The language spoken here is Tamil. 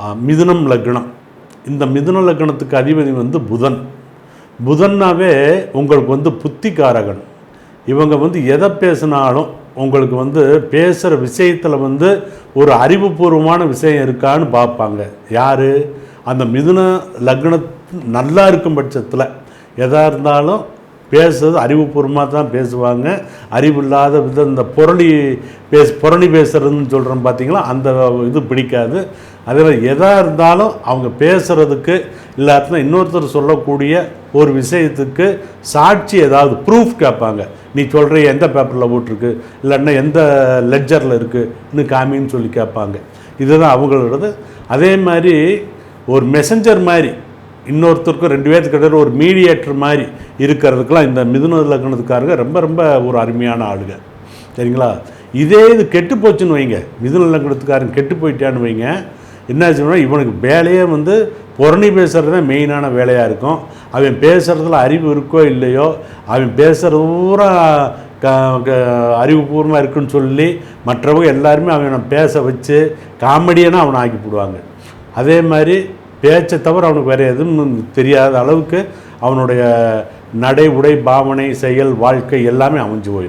மிதுனம் லக்னம். இந்த மிதுன லக்னத்துக்கு அதிபதி வந்து புதன். புதன்னாவே உங்களுக்கு வந்து புத்திகாரகன். இவங்க வந்து எதை பேசினாலும் உங்களுக்கு வந்து பேசுகிற விஷயத்தில் வந்து ஒரு அறிவுபூர்வமான விஷயம் இருக்கான்னு பார்ப்பாங்க. யார்? அந்த மிதுன லக்ன நல்லா இருக்கும் பட்சத்தில் எதாக இருந்தாலும் பேசுறது அறிவுபூர்வமாக தான் பேசுவாங்க. அறிவில்லாத வித இந்த புரளி பேச புரணி பேசுறதுன்னு சொல்கிறோம் பார்த்தீங்களா அந்த இது பிடிக்காது. அதே மாதிரி எதாக இருந்தாலும் அவங்க பேசுகிறதுக்கு இல்லாட்டினா இன்னொருத்தர் சொல்லக்கூடிய ஒரு விஷயத்துக்கு சாட்சி ஏதாவது ப்ரூஃப் கேட்பாங்க. நீ சொல்கிற எந்த பேப்பரில் போட்டிருக்கு இல்லைன்னா எந்த லெட்ஜரில் இருக்குன்னு காமின்னு சொல்லி கேட்பாங்க. இதுதான் அவங்களோடது. அதே மாதிரி ஒரு மெசஞ்சர் மாதிரி இன்னொருத்தருக்கும் ரெண்டு பேர்த்துக்கு இடையில ஒரு மீடியேட்டர் மாதிரி இருக்கிறதுக்கெல்லாம் இந்த மிதுன லக்னத்துக்காரங்க ரொம்ப ரொம்ப ஒரு அருமையான ஆளுங்க. சரிங்களா? இதே இது கெட்டு போச்சுன்னு வைங்க. மிதுன லக்னத்துக்காரன் கெட்டு போயிட்டான்னு வைங்க. என்னாச்சுன்னா இவனுக்கு வேலையே வந்து புரணி பேசுகிறது தான் மெயினான வேலையாக இருக்கும். அவன் பேசுகிறதுல அறிவு இருக்கோ இல்லையோ அவன் பேசுகிறது பூரா க- அறிவுபூர்வமாக இருக்குன்னு சொல்லி மற்றவங்க எல்லாருமே அவனை பேச வச்சு காமெடியனாக அவனை ஆக்கி போடுவாங்க. அதே மாதிரி பேச்சை தவிர அவனுக்கு வேறு எதுவும் தெரியாத அளவுக்கு அவனுடைய நடை உடை பாவனை செயல் வாழ்க்கை எல்லாமே அமைஞ்சு போயிடும்